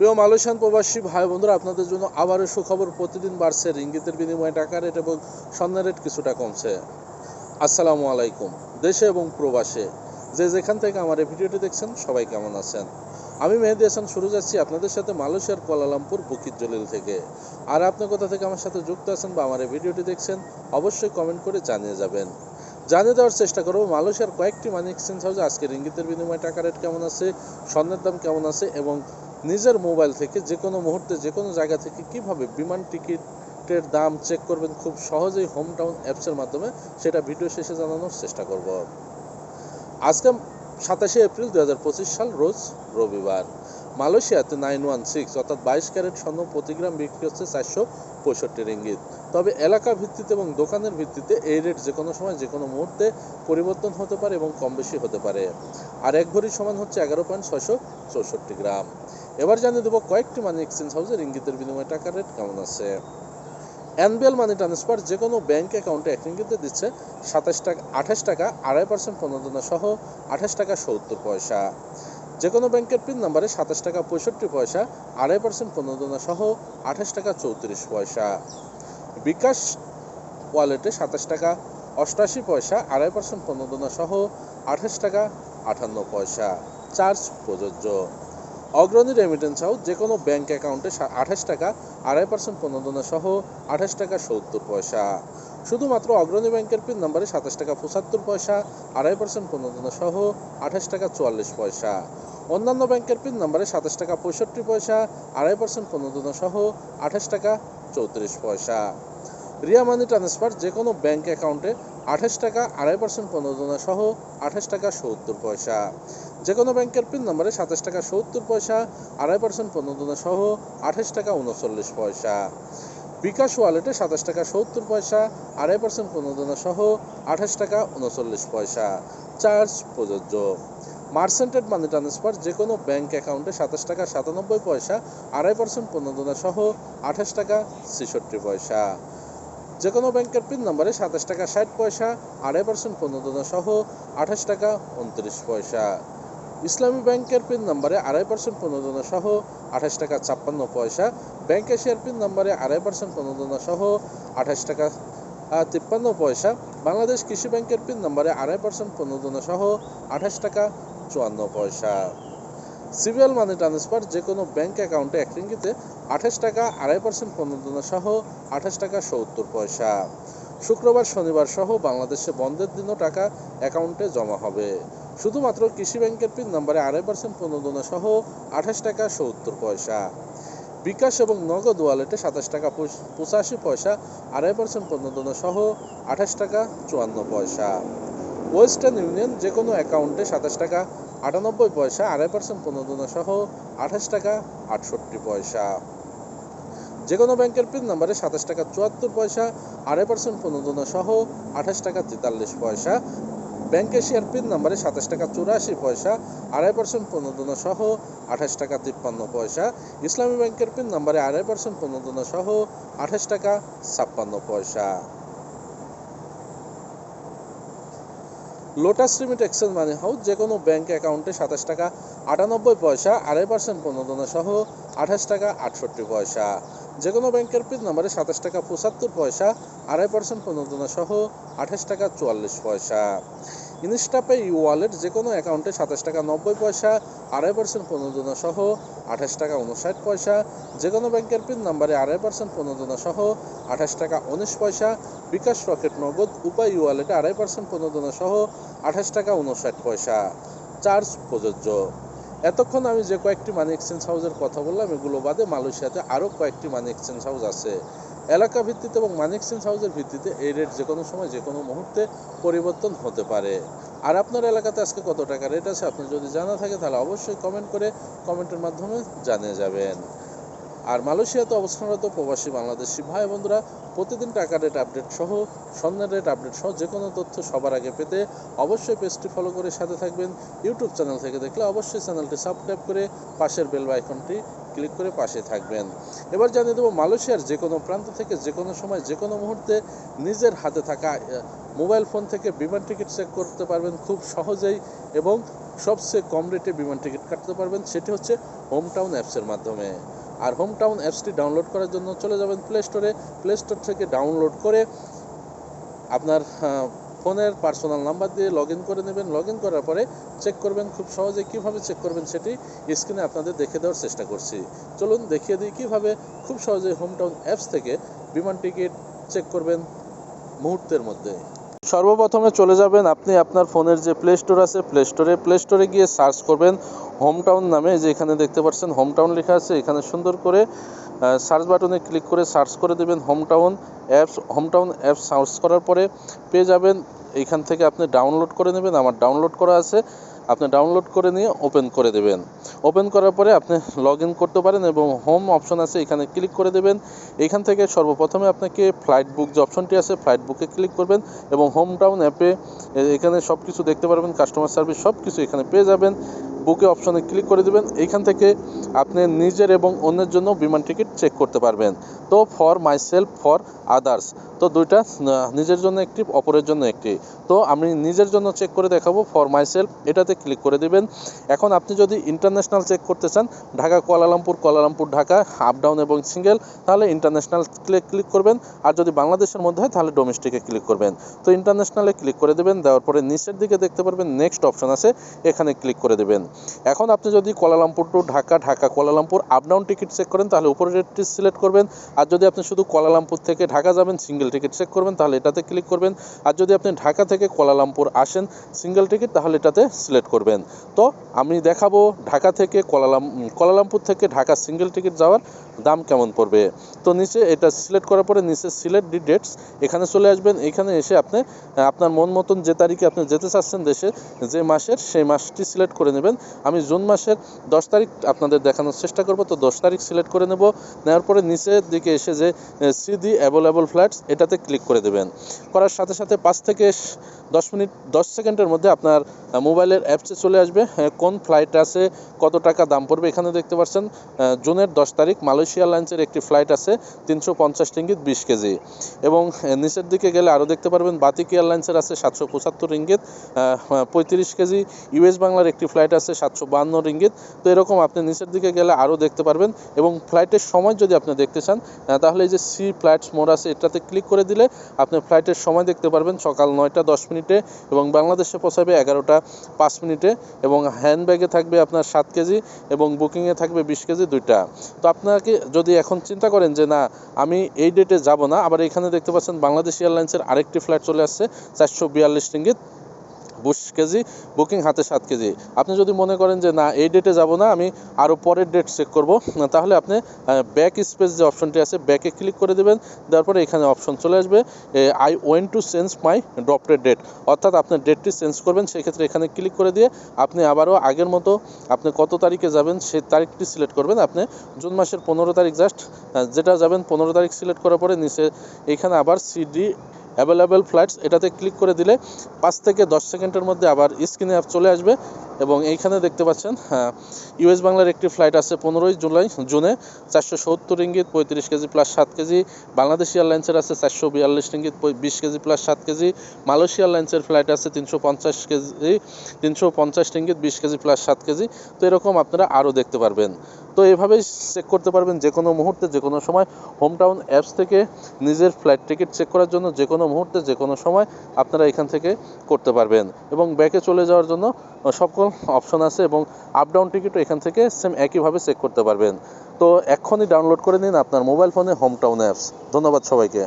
প্রিয় মালয়েশিয়ান প্রবাসী ভাই বন্ধুরা আপনাদের জন্য আবারও সুখবর, প্রতিদিন বাড়ছে রিঙ্গিতের বিনিময়ে টাকা রেট এবং স্বর্ণের রেট কিছুটা কমছে। আসসালামু আলাইকুম, দেশে এবং প্রবাসে। যে যেখান থেকে আমার এই ভিডিওটি দেখছেন, সবাই কেমন আছেন? আমি মেহেদি হাসান, শুরু যাচ্ছি আপনাদের সাথে মালয়েশিয়ার কুয়ালালামপুর বুকির জলিল থেকে। আর আপনি কোথা থেকে আমার সাথে যুক্ত আছেন বা আমার এই ভিডিওটি দেখছেন, অবশ্যই কমেন্ট করে জানিয়ে যাবেন। জানিয়ে দেওয়ার চেষ্টা করব, মালয়েশিয়ার কয়েকটি মানি এক্সচেঞ্জ হাউসে আজকে রিঙ্গিতের বিনিময়ে টাকা রেট কেমন আছে, স্বর্ণের দাম কেমন আছে এবং নিজের মোবাইল থেকে যে কোনো মুহূর্তে যে কোনো জায়গা থেকে কীভাবে বিমান টিকিটের দাম চেক করবেন খুব সহজেই হোম টাউন অ্যাপসের মাধ্যমে সেটা ভিডিও শেষে জানানোর চেষ্টা করব। আজকে সাতাশে এপ্রিল দু হাজার পঁচিশ সাল, রোজ রবিবার। মালয়েশিয়াতে নাইন ওয়ান সিক্স অর্থাৎ বাইশ ক্যারেট স্বর্ণ প্রতি গ্রাম বিক্রি হচ্ছে চারশো পঁয়ষট্টি রিঙ্গিত। তবে এলাকা ভিত্তিতে এবং দোকানের ভিত্তিতে এই রেট যে কোনো সময় যে কোনো মুহূর্তে পরিবর্তন হতে পারে এবং কম বেশি হতে পারে। আর এক ভরি সমান হচ্ছে এগারো পয়েন্ট ছয়শো চৌষট্টি গ্রাম। এবার জানিয়ে দেবো কয়েকটি মানি এক্সচেঞ্জ হাউসের ইঙ্গিতের বিনিময়ে টাকার রেট কেমন আছে। এনবিএল মানি ট্রান্সফার যে কোনো ব্যাঙ্ক অ্যাকাউন্টে এক রিঙ্গিতে দিচ্ছে সাতাশ টাকা, আঠাশ টাকা, আড়াই পার্সেন্ট প্রণোদনা সহ আঠাশ টাকা সত্তর পয়সা। যে কোনো ব্যাংকের পিন নাম্বারে সাতাশ টাকা, পঁয়ষট্টি পয়সা, আড়াই পার্সেন্ট প্রণোদনা সহ আঠাশ টাকা, চৌত্রিশ পয়সা। বিকাশ ওয়ালেটে সাতাশ টাকা, অষ্টাশি পয়সা, আড়াই পার্সেন্ট প্রণোদনা সহ আঠাশ টাকা আটান্ন পয়সা। চার্জ প্রযোজ্য। অগ্রণী রেমিটেন্স হাউস যে কোনো ব্যাংক অ্যাকাউন্টে আঠাশ টাকা, আড়াই পার্সেন্ট প্রণোদনা সহ আঠাশ টাকা সত্তর পয়সা। শুধুমাত্র অগ্রণী ব্যাংকের পিন নাম্বারে সাতাশ টাকা পঁচাত্তর পয়সা, আড়াই পার্সেন্ট প্রণোদনা সহ আঠাশ টাকা চুয়াল্লিশ পয়সা। অন্যান্য ব্যাংকের পিন নাম্বারে সাতাশ টাকা পঁয়ষট্টি পয়সা, আড়াই পার্সেন্ট প্রণোদনা সহ আঠাশ টাকা চৌত্রিশ পয়সা। রিয়া মানি ট্রান্সফার যে কোনো ব্যাংক অ্যাকাউন্টে আঠাশ টাকা আড়াই পার্সেন্ট প্রণোদনা সহ আঠাশ টাকা সত্তর পয়সা। যে কোনো ব্যাংকের পিন নম্বরে সাতাশ টাকা সত্তর পয়সা, আড়াই পার্সেন্ট প্রণোদনা সহ আঠাশ টাকা উনচল্লিশ পয়সা। বিকাশ ওয়ালেটে সাতাশ টাকা সত্তর পয়সা, আড়াই পার্সেন্ট প্রণোদনা সহ আঠাশ টাকা উনচল্লিশ পয়সা। চার্জ প্রযোজ্য। মার্সেন্টেড মানি ট্রান্সফার যে কোনো ব্যাংক অ্যাকাউন্টে সাতাশ টাকা সাতানব্বই পয়সা, আড়াই পার্সেন্ট প্রণোদনা সহ আঠাশ টাকা ছেষট্টি পয়সা। যে কোনো ব্যাংকের পিন নম্বরে সাতাশ টাকা ষাট পয়সা, আড়াই পার্সেন্ট প্রণোদনা সহ আঠাশ টাকা উনত্রিশ পয়সা। ইসলামী ব্যাংকের পিন নম্বরে আড়াই পার্সেন্ট প্রণোদনা সহ আঠাশ টাকা ছাপ্পান্ন পয়সা, ব্যাংক এশিয়ার পিন নম্বরে আড়াই পার্সেন্ট প্রণোদনা সহ আঠাশ টাকা তিপ্পান্ন পয়সা, বাংলাদেশ কৃষি ব্যাংকের পিন নম্বরে আড়াই পার্সেন্ট প্রণোদনা সহ আঠাশ টাকা চুয়ান্ন পয়সা। সিবিএল মানি ট্রান্সফার যে কোনো ব্যাংক অ্যাকাউন্টে এক রিঙ্গিতে আঠাশ টাকা, আড়াই পার্সেন্ট প্রণোদনা সহ আঠাশ টাকা, সত্তর পয়সা। শুক্রবার, শনিবার সহ বাংলাদেশে বন্ধের দিনও টাকা অ্যাকাউন্টে জমা হবে। শুধুমাত্র কৃষি ব্যাংকের পিন নম্বরে আড়াই পার্সেন্ট প্রণোদনা সহ আঠাশ টাকা, সত্তর পয়সা। বিকাশ এবং নগদ ওয়ালেটে সাতাশ টাকা পঁচাশি পয়সা, আড়াই পার্সেন্ট প্রণোদনা সহ আঠাশ টাকা, চুয়ান্ন পয়সা। ওয়েস্টার্ন ইউনিয়ন যে কোনো অ্যাকাউন্টে সাতাশ টাকা, আটানব্বই পয়সা, আড়াই পার্সেন্ট প্রণোদনা সহ আঠাশ টাকা, আটষট্টি পয়সা। যে কোনো ব্যাংকের পিন নাম্বারে সাতাশ টাকা, চুয়াত্তর পয়সা, আড়াই পার্সেন্ট প্রণোদনা সহ আঠাশ টাকা, তেতাল্লিশ পয়সা। ব্যাংক এশিয়ার পিন নাম্বারে সাতাশ টাকা, চুরাশি পয়সা, আড়াই পার্সেন্ট প্রণোদনা সহ আঠাশ টাকা, তিপ্পান্ন পয়সা। ইসলামী ব্যাংকের পিন নাম্বারে আড়াই পার্সেন্ট প্রণোদনা সহ আঠাশ টাকা, ছাপ্পান্ন পয়সা। Lotus Limit Exchange Money House যে কোনো ব্যাঙ্ক অ্যাকাউন্টে সাতাশ টাকা আটানব্বই পয়সা, আড়াই পার্সেন্ট প্রণোদনা সহ আঠাশ টাকা আটষট্টি পয়সা। যে কোনো ব্যাংকের পিন নম্বরে সাতাশ টাকা পঁচাত্তর পয়সা, আড়াই পার্সেন্ট প্রণোদনা সহ আঠাশ টাকা চুয়াল্লিশ পয়সা। ইনস্টাপে ই ওয়ালেট যে কোনো অ্যাকাউন্টে সাতাশ টাকা নব্বই পয়সা, আড়াই পার্সেন্ট প্রণোদনা সহ আঠাশ টাকা উনষাট পয়সা যে কোনো ব্যাংকের পিন নাম্বারে আড়াই পার্সেন্ট প্রণোদনা সহ আঠাশ টাকা উনিশ পয়সা, বিকাশ রকেট নগদ, উপায় ই ওয়ালেটে আড়াই পার্সেন্ট প্রণোদনা সহ আঠাশ টাকা উনষাট পয়সা। চার্জ প্রযোজ্য। এতক্ষণ আমি যে কয়েকটি মানি এক্সচেঞ্জ হাউসের কথা বললাম, এগুলো বাদে মালয়েশিয়াতে আরও কয়েকটি মানি এক্সচেঞ্জ হাউস আছে। এলাকা ভিত্তিতে এবং মানি এক্সচেঞ্জ হাউসের ভিত্তিতে এই রেট যে কোনো সময়, যে কোনো মুহূর্তে পরিবর্তন হতে পারে। আর আপনার এলাকাতে আজকে কত টাকা রেট আছে আপনি যদি জানা থাকে তাহলে অবশ্যই কমেন্ট করে কমেন্টের মাধ্যমে জানিয়ে যাবেন। আর মালয়েশিয়াতে অবস্থানরত প্রবাসী বাংলাদেশি ভাই বন্ধুরা, প্রতিদিন টাকা রেট আপডেট সহ স্বর্ণের রেট আপডেট সহ যে কোনো তথ্য সবার আগে পেতে অবশ্যই পেজটি ফলো করে সাথে থাকবেন। ইউটিউব চ্যানেল থেকে দেখলে অবশ্যই চ্যানেলটি সাবস্ক্রাইব করে পাশের বেল আইকনটি ক্লিক করে পাশে থাকবেন। এবার জানিয়ে দেবো, মালয়েশিয়ার যে কোনো প্রান্ত থেকে যে কোনো সময়, যে কোনো মুহূর্তে নিজের হাতে থাকা মোবাইল ফোন থেকে বিমান টিকিট চেক করতে পারবেন খুব সহজেই এবং সবচেয়ে কম রেটে বিমান টিকিট কাটতে পারবেন, সেটি হচ্ছে হোম টাউন অ্যাপসের মাধ্যমে। আর হোম টাউন অ্যাপসটি ডাউনলোড করার জন্য চলে যাবেন প্লে স্টোরে প্লে স্টোর থেকে ডাউনলোড করে আপনার ফোনের পার্সোনাল নাম্বার দিয়ে লগ করে নেবেন। লগ করার পরে চেক করবেন, খুব সহজে কীভাবে চেক করবেন সেটি স্ক্রিনে আপনাদের দেখে দেওয়ার চেষ্টা করছি। চলুন দেখিয়ে দিই কীভাবে খুব সহজে হোম টাউন অ্যাপস থেকে বিমান টিকিট চেক করবেন মুহূর্তের মধ্যে। সর্বপ্রথমে চলে যাবেন আপনি আপনার ফোনের যে প্লে স্টোর আছে প্লে স্টোরে প্লে স্টোরে গিয়ে সার্চ করবেন হোম টাউন নামে যে এখানে দেখতে পাচ্ছেন হোম টাউন লেখা আছে। এখানে সুন্দর করে সার্চ বাটনে ক্লিক করে সার্চ করে দেবেন Home Town apps Home Town apps search করার পরে পেয়ে যাবেন। এইখান থেকে আপনি ডাউনলোড করে নেবেন। আমার ডাউনলোড করা আছে। আপনি ডাউনলোড করে নিয়ে ওপেন করে দেবেন। ওপেন করার পরে আপনি লগ ইন করতে পারেন এবং হোম অপশন আছে, এখানে ক্লিক করে দেবেন। এখান থেকে সর্বপ্রথমে আপনাকে ফ্লাইট বুক যে অপশনটি আছে ফ্লাইট বুকে ক্লিক করবেন এবং হোম টাউন অ্যাপে এখানে সব কিছু দেখতে পারবেন কাস্টমার সার্ভিস সব কিছু এখানে পেয়ে যাবেন। বুকে অপশনে ক্লিক করে দেবেন। এইখান থেকে আপনি নিজের এবং অন্যের জন্য বিমান টিকিট চেক করতে পারবেন। তো for myself for others তো দুইটা নিজের জন্য একটি, অপরের জন্য একটি। তো আমি নিজের জন্য চেক করে দেখাবো ফর মাই সেলফ এটাতে ক্লিক করে দিবেন। এখন আপনি যদি ইন্টারন্যাশনাল চেক করতে চান, Dhaka, Kuala Lumpur Kuala Lumpur, Dhaka up down এবং সিঙ্গেল তাহলে ইন্টারন্যাশনাল ক্লিক ক্লিক করবেন। আর যদি বাংলাদেশের মধ্যে হয়, তাহলে ডোমেস্টিকে ক্লিক করবেন। তো ইন্টারন্যাশনালে ক্লিক করে দেবেন, দেওয়ার পরে নিচের দিকে দেখতে পারবেন নেক্সট অপশন আছে, এখানে ক্লিক করে দেবেন। এখন আপনি যদি Kuala Lumpur to Dhaka Dhaka, Kuala Lumpur up down ticket check করেন, তাহলে উপরের রেটটি সিলেক্ট করবেন। আর যদি আপনি শুধু কোয়ালালামপুর থেকে ঢাকা যাবেন সিঙ্গেল টিকিট চেক করবেন, তাহলে এটাতে ক্লিক করবেন। আর যদি আপনি ঢাকা থেকে কোয়ালালামপুর আসেন সিঙ্গেল টিকিট তাহলে এটাতে সিলেক্ট করবেন। তো আমি দেখাবো ঢাকা থেকে কোয়ালালাম, কোয়ালালামপুর থেকে ঢাকা সিঙ্গেল টিকিট যাওয়ার দাম কেমন পড়বে। তো নিচে এটা সিলেক্ট করার পরে নিচে সিলেক্ট ডি ডেটস এখানে চলে আসবেন। এখানে এসে আপনি, আপনার মন মতন যে তারিখে আপনি যেতে চাচ্ছেন দেশে, যে মাসের, সেই মাসটি সিলেক্ট করে নেবেন। আমি জুন মাসের দশ তারিখ আপনাদের দেখানোর চেষ্টা করব। তো দশ তারিখ সিলেক্ট করে নেব। নেওয়ার পরে নিচের দিকে এসে যে সি দি অ্যাভেলেবল ফ্ল্যাটস এটাতে ক্লিক করে দেবেন। করার সাথে সাথে পাঁচ থেকে দশ মিনিট দশ সেকেন্ডের মধ্যে আপনার মোবাইলের অ্যাপসে চলে আসবে। আহ, কোন ফ্লাইট আছে কত টাকা দাম পড়বে এখানে দেখতে পাচ্ছেন। জুনের দশ তারিখ মালয়েশিয়া এয়ারলাইন্সের একটি ফ্লাইট আছে তিনশো পঞ্চাশ রিঙ্গিত বিশ কেজি। এবং নিচের দিকে গেলে আরও দেখতে পারবেন বাতিক এয়ারলাইন্সের আছে সাতশো পঁচাত্তর রিঙ্গিত পঁয়ত্রিশ কেজি। ইউএস বাংলার একটি ফ্লাইট আছে সাতশো বান্ন রিঙ্গিত। তো এরকম আপনি নিচের দিকে গেলে আরও দেখতে পারবেন। এবং ফ্লাইটের সময় যদি আপনি দেখতে চান তাহলে এই যে সি ফ্লাইটস মোড আছে এটাতে ক্লিক করে দিলে আপনি ফ্লাইটের সময় দেখতে পারবেন সকাল নয়টা দশ মিনিটে এবং বাংলাদেশে পৌঁছাবে এগারোটা পাঁচ মিনিটে এবং হ্যান্ডব্যাগে থাকবে আপনার সাত কেজি এবং বুকিংয়ে থাকবে বিশ কেজি দুইটা। তো আপনাকে যদি এখন চিন্তা করেন যে, না, আমি এই ডেটে যাব না, আবার এখানে দেখতে পাচ্ছেন বাংলাদেশ এয়ারলাইন্সের আরেকটি ফ্লাইট চলে আসছে চারশো বিয়াল্লিশ রিঙ্গিত। বিশ কেজি, বুকিং হাতে সাত কেজি। আপনি যদি মনে করেন যে, না, এই ডেটে যাব না, আমি আরও পরের ডেট চেক করব, তাহলে আপনি ব্যাক স্পেস যে অপশনটি আছে ব্যাকে ক্লিক করে দেবেন, দেওয়ার পরে এখানে অপশন চলে আসবে I want to change my drafted date অর্থাৎ আপনার ডেটটি চেঞ্জ করবেন, সেক্ষেত্রে এখানে ক্লিক করে দিয়ে আপনি আবারও আগের মতো আপনি কত তারিখে যাবেন, সেই তারিখটি সিলেক্ট করবেন। আপনি জুন মাসের পনেরো তারিখ জাস্ট যেটা যাবেন, পনেরো তারিখ সিলেক্ট করার পরে নিচে এখানে আবার সিডি অ্যাভেলেবেল ফ্লাইটস এটাতে ক্লিক করে দিলে পাঁচ থেকে দশ সেকেন্ডের মধ্যে আবার স্ক্রিনে অ্যাপ চলে আসবে এবং এইখানে দেখতে পাচ্ছেন ইউএস বাংলার একটি ফ্লাইট আছে পনেরোই জুলাই, জুনে চারশো সত্তর ইঙ্গিত পঁয়ত্রিশ কেজি প্লাস সাত কেজি, বাংলাদেশ এয়ারলাইন্সের আছে চারশো বিয়াল্লিশ ইঙ্গিত বিশ কেজি প্লাস সাত কেজি, মালয়েশিয়া এয়ারলাইন্সের ফ্লাইট আছে তিনশো পঞ্চাশ কেজি, তিনশো পঞ্চাশ ইঙ্গিত বিশ কেজি প্লাস সাত কেজি, তো এরকম আপনারা আরও দেখতে পারবেন। তো এভাবেই চেক করতে পারবেন যে কোনো মুহূর্তে যে কোনো সময়। হোম টাউন অ্যাপস থেকে নিজের ফ্লাইট টিকিট চেক করার জন্য যে কোনো মুহূর্তে যে কোনো সময় আপনারা এখান থেকে করতে পারবেন। এবং ব্যাকে চলে যাওয়ার জন্য সকল অপশন আছে এবং আপ ডাউন টিকিটও এখান থেকে সেম একইভাবে চেক করতে পারবেন। তো এক্ষুনি ডাউনলোড করে নিন আপনার মোবাইল ফোনে হোম টাউন অ্যাপস ধন্যবাদ সবাইকে।